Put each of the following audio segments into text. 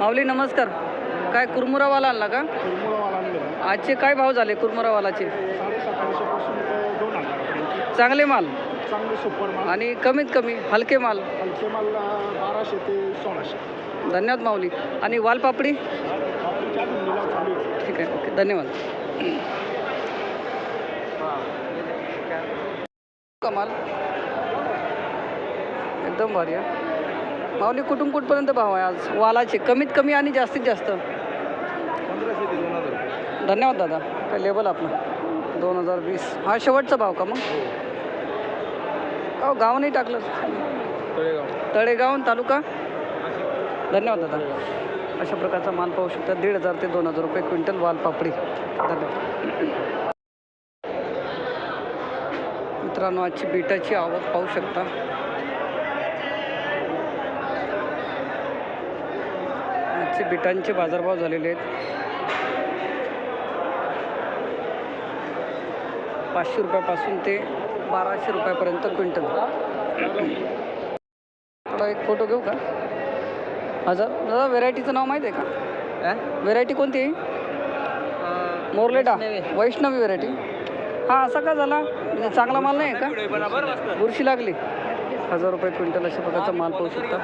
माऊली नमस्कार. काय कुरमुरावाला आणला का? आजचे काय भाव झाले कुरमुरावालाचे? चांगले माल. चांगले सुपर माल. आणि कमीत कमी हलके माल. हलके माल बाराशे ते सोळाशे. धन्यवाद माऊली. आणि वालपापडी? ठीक आहे ओके. धन्यवाद. कमाल एकदम भारी आहे. माऊली कुठून कुठपर्यंत भाव आहे आज? वालाचे कमीत कमी आणि जास्तीत जास्त. धन्यवाद दादा. काय लेबल आपलं? दोन हजार वीस. हा शेवटचा भाव का मग? हो गाव नाही टाकलं. तळेगाव तालुका? धन्यवाद दादा. अशा प्रकारचा माल पाहू शकता. दीड हजार ते दोन हजार रुपये क्विंटल वाल पापडी. धन्यवाद. मित्रांनो आजची बीटाची आवक पाहू शकता. आजचे बिटांचे बाजारभाव झालेले आहेत. पाचशे रुपयापासून ते बाराशे रुपयापर्यंत क्विंटल. थोडा एक फोटो घेऊ का? हजार. दादा व्हेरायटीचं नाव माहीत आहे का? व्हेरायटी कोणती? आहे मोरलेटा. वैष्णवी. व्हेरायटी. हा असा का झाला? म्हणजे चांगला माल नाही आहे का? बुरशी लागली. हजार रुपये क्विंटल अशा प्रकारचा माल पाहू शकता.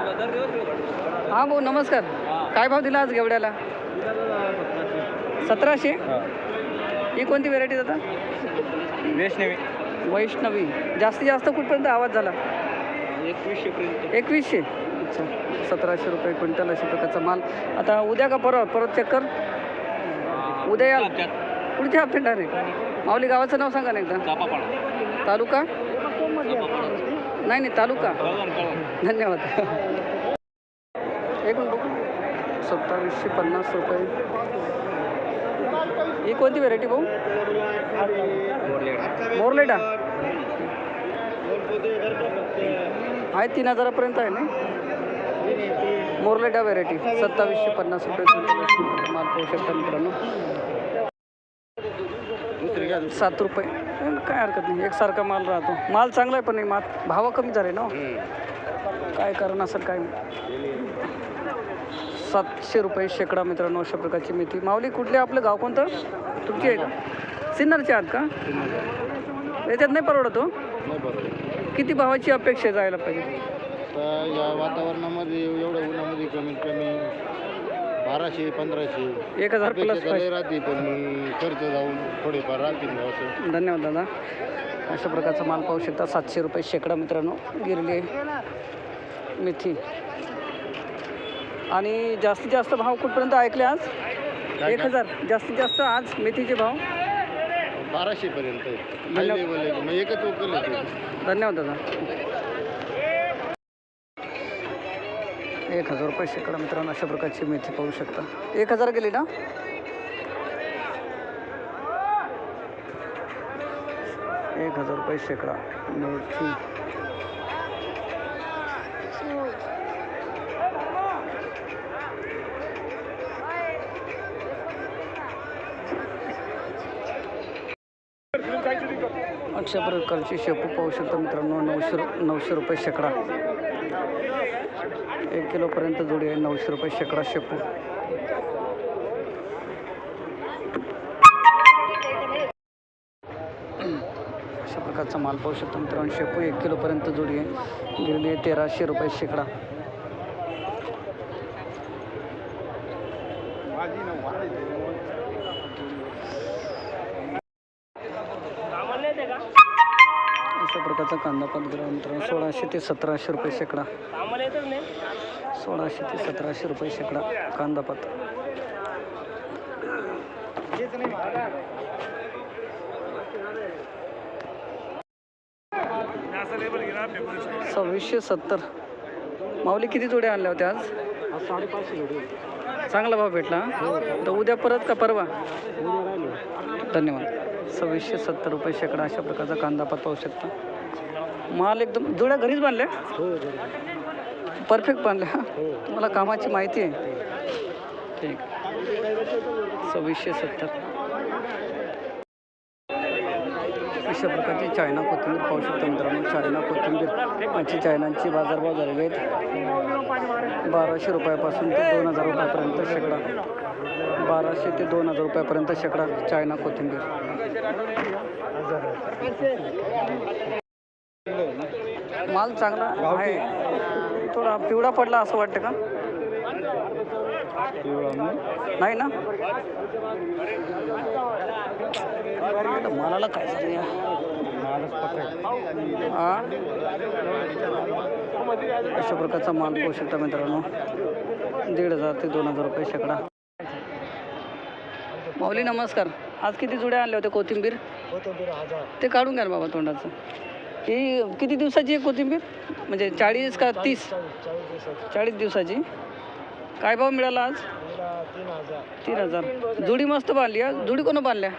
हां भाऊ नमस्कार. काय भाव दिला आज गेवड्याला? सतराशे? ही कोणती व्हेरायटी दादा? वैष्णवी. वैष्णवी. जास्तीत जास्त कुठपर्यंत आवाज झाला? एकवीसशे पर्यंत. एकवीसशे. अच्छा. सतराशे रुपये क्विंटल अशा प्रकारचा माल. आता उद्या का परवा? परत चेक कर. उद्या याल पुढच्या हप्त्यात. डायरेक्ट माऊली गावाचं नाव सांगा ना एकदा. तालुका? नाही नाही तालुका. धन्यवाद. एक मिनिट बघू. सत्तावीसशे पन्नास रुपये. ही कोणती व्हेरायटी भाऊ? मोरलेटा. आहे तीन हजारापर्यंत आहे ना मोरलेटा व्हेरायटी सत्तावीसशे पन्नास रुपये माल पाहू शकता मित्रांनो. सात रुपये. काय हरकत नाही. एकसारखा माल राहतो. माल चांगला आहे पण नाही माल भाव कमी झाले ना. काय कारण असेल काय सातशे रुपये शेकडा मित्रांनो अशा प्रकारची मेथी. माऊली कुठले? आपलं गाव कोणतं? तुमची आहे का? सिन्नरचे आहात का? याच्यात नाही परवडत हो. किती भावाची अपेक्षा जायला पाहिजे? या वातावरणामध्ये एवढ्या उन्हामध्ये कमीत कमी बाराशे पंधराशे. एक हजार प्लस तर राहते पण मग खर्च जाऊन थोडेफार राहतील बुवा असं. धन्यवाद दादा. अशा प्रकारचा माल पाहू शकता. सातशे रुपये शेकडा मित्रांनो गिरली मेथी. आणि जास्तीत जास्त भाव कुठपर्यंत ऐकले आज? एक हजार. जास्तीत जास्त आज मेथीचे भाव? बाराशे पर्यंत आहे. मग एकच वकल आहे. ते. धन्यवाद दादा. एक हजार रुपये शेकडा मित्रांनो अशा प्रकारची मेथी पाहू शकता. एक हजार गेली ना? एक हजार रुपये शेकडा मेथी. अशा प्रकारची शेपू पाहू शकता मित्रांनो नऊशे नऊशे रुपये शेकडा. एक किलोपर्यंत जोडी आहे नऊशे रुपये शेकडा शेपू. अशा प्रकारचा माल पाहू शकतो मित्रांनो शेपू एक किलोपर्यंत जोडी आहे. गेलेली आहे तेराशे रुपये शेकडा. अशा प्रकारचा कांदा पात मित्रांनो सोळाशे ते सतराशे रुपये शेकडा. सोळाशे ते सतराशे रुपये शेकडा कांदा पात. सव्वीसशे सत्तर. माऊली किती जोड्या आणल्या होत्या आज? साडेपाचशे जोडी चांगला भाव भेटला तर उद्या परत का परवा? धन्यवाद. सव्वीसशे सत्तर रुपये शेकडा अशा प्रकारचा कांदा पात पाहू शकता. माल एकदम जोड्या घरीच बांधल्या परफेक्ट बांधल्या हा? हो. तुम्हाला कामाची माहिती आहे. ठीक. सव्वीसशे सत्तर. अशा प्रकारची चायना कोथिंबीर पाहू शकतो मित्रांनो. चायना कोथिंबीर आजची चायनांची बाजारभाव झालेले आहेत. बाराशे रुपयापासून ते दोन हजार रुपयापर्यंत शेकडा. बाराशे ते दोन हजार रुपयापर्यंत शेकडा चायना कोथिंबीर. माल चांगला आहे. थोडा पिवळा पडला असं वाटतं का? नाही ना? मला मालाला काय झालं या? अशा प्रकारचा माल पाहू शकता मित्रांनो. दीड हजार ते दोन हजार रुपये शेकडा. माऊली नमस्कार. आज किती जुड्या आणल्या होत्या कोथिंबीर? ते काढून घ्या बाबा तोंडाचं. ही किती दिवसाची आहे कोथिंबीर? म्हणजे चाळीस का तीस? चाळीस दिवसाची. काय भाव मिळाला आज? तीन हजार. जुडी मस्त बांधली हा? जुडी कोण बांधल्या?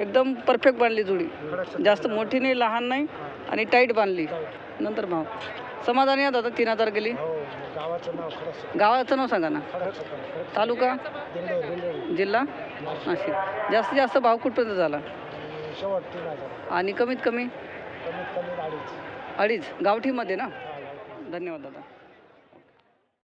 एकदम परफेक्ट बांधली जुडी. जास्त मोठी नाही लहान नाही आणि टाईट बांधली. नंतर भाव. समाधानी आता तीन हजार गेली. गावाचं नाव सांगा. ना. तालुका? जिल्हा? नाशिक. जास्तीत जास्त भाव कुठपर्यंत झाला? आणि कमीत कमी? अडीच. गावठीमध्ये ना? धन्यवाद दादा.